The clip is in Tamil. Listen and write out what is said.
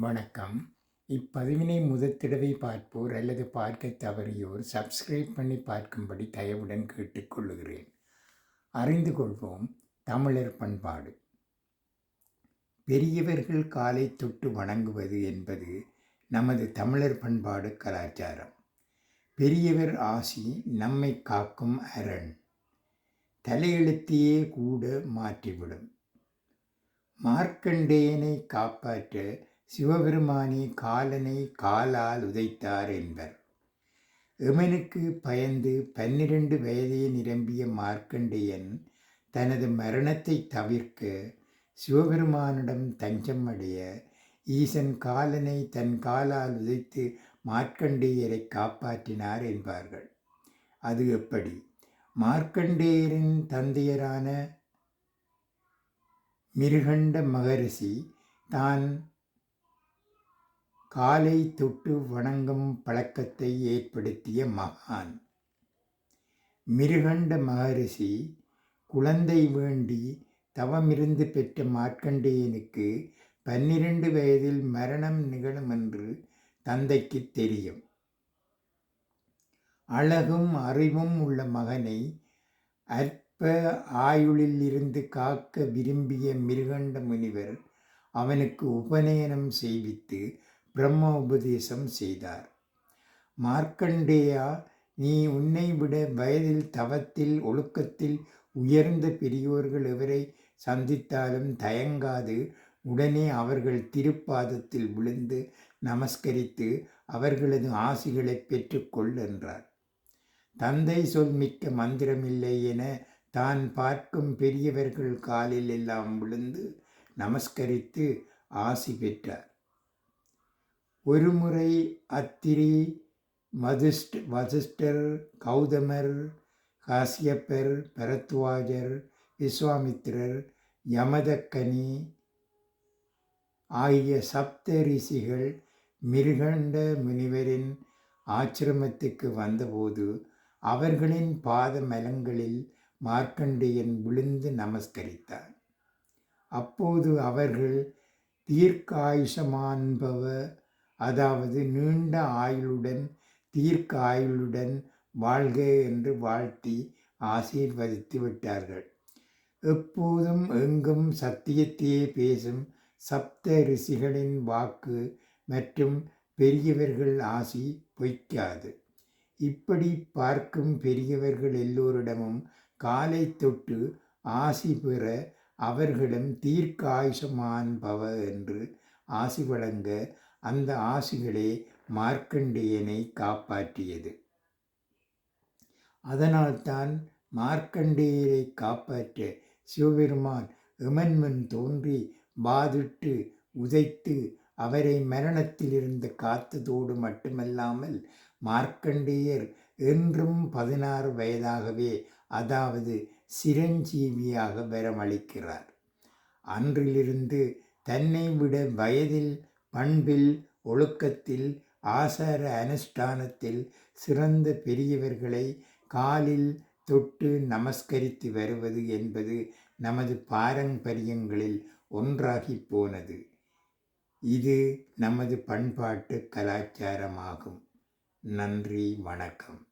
வணக்கம். இப்பதிவினை முதற்திடவை பார்ப்போர் அல்லது பார்க்க தவறியோர் சப்ஸ்கிரைப் பண்ணி பார்க்கும்படி தயவுடன் கேட்டுக்கொள்ளுகிறேன். அறிந்து கொள்வோம் தமிழர் பண்பாடு. பெரியவர்கள் காலை தொட்டு வணங்குவது என்பது நமது தமிழர் பண்பாடு கலாச்சாரம். பெரியவர் ஆசி நம்மை காக்கும் அரண். தலையெழுத்தையே கூட மாற்றிவிடும். மார்க்கண்டேயனை காப்பாற்ற சிவபெருமானி காலனை காலால் உதைத்தார் என்பர். எமனுக்கு பயந்து பன்னிரண்டு வயதே நிரம்பிய மார்க்கண்டேயன் தனது மரணத்தை தவிர்க்க சிவபெருமானிடம் தஞ்சம் அடைய ஈசன் காலனை தன் காலால் உதைத்து மார்க்கண்டேயரை காப்பாற்றினார் என்பார்கள். அது எப்படி? மார்க்கண்டேயரின் தந்தையரான மிருகண்ட மகரிஷி தான் காலை தொட்டு வணங்கும் பழக்கத்தை ஏற்படுத்திய மகான். மிருகண்ட மகரிஷி குழந்தை வேண்டி தவமிருந்து பெற்ற மார்க்கண்டேயனுக்கு பன்னிரண்டு வயதில் மரணம் நிகழும் என்று தந்தைக்கு தெரியும். அழகும் அறிவும் உள்ள மகனை அற்ப ஆயுளில் இருந்து காக்க விரும்பிய மிருகண்ட முனிவர் அவனுக்கு உபநயனம் செய்வித்து பிரம்ம உபதேசம் செய்தார். மார்க்கண்டேயா நீ உன்னை விட வயதில் தவத்தில் ஒழுக்கத்தில் உயர்ந்த பெரியோர்கள் எவரை சந்தித்தாலும் தயங்காது. உடனே அவர்கள் திருப்பாதத்தில் விழுந்து நமஸ்கரித்து அவர்களது ஆசிகளை பெற்றுக்கொள் என்றார். தந்தை சொல் மிக்க மந்திரமில்லை என தான் பார்க்கும் பெரியவர்கள் காலில் எல்லாம் விழுந்து நமஸ்கரித்து ஆசி பெற்றார். ஒருமுறை அத்திரி மதுஷ்ட் வசிஷ்டர் கௌதமர் காசியப்பர் பரத்வாஜர் விஸ்வாமித்திரர் யமதக்கனி ஆகிய சப்த ரிஷிகள் மிருகண்ட முனிவரின் ஆச்சிரமத்துக்கு வந்தபோது அவர்களின் பாத மலங்களில் மார்க்கண்டேயன் விழுந்து நமஸ்கரித்தார். அப்போது அவர்கள் தீர்க்காயுஷமான்பவ அதாவது நீண்ட ஆயுளுடன் தீர்க்க ஆயுளுடன் வாழ்க என்று வாழ்த்தி ஆசீர்வதித்து விட்டார்கள். எப்போதும் எங்கும் சத்தியத்தையே பேசும் சப்த ரிஷிகளின் வாக்கு மற்றும் பெரியவர்கள் ஆசி பொய்க்காது. இப்படி பார்க்கும் பெரியவர்கள் எல்லோரிடமும் காலை தொட்டு ஆசி பெற அவர்களும் தீர்க்காயுஷமான் பவ என்று ஆசி வழங்க அந்த ஆசிகளே மார்க்கண்டேயனை காப்பாற்றியது. அதனால்தான் மார்க்கண்டேயரை காப்பாற்ற சிவபெருமான் எமன்மன் தோன்றி பாதிட்டு உதைத்து அவரை மரணத்திலிருந்து காத்ததோடு மட்டுமல்லாமல் மார்க்கண்டேயர் என்றும் பதினாறு வயதாகவே அதாவது சிரஞ்சீவியாக வரமளிக்கிறார் அன்றிலிருந்து தன்னை விட வயதில் பண்பில் ஒழுக்கத்தில் ஆசார அனுஷ்டானத்தில் சிறந்த பெரியவர்களை காலில் தொட்டு நமஸ்கரித்து வருவது என்பது நமது பாரம்பரியங்களில் ஒன்றாகி போனது. இது நமது பண்பாட்டு கலாச்சாரமாகும். நன்றி வணக்கம்.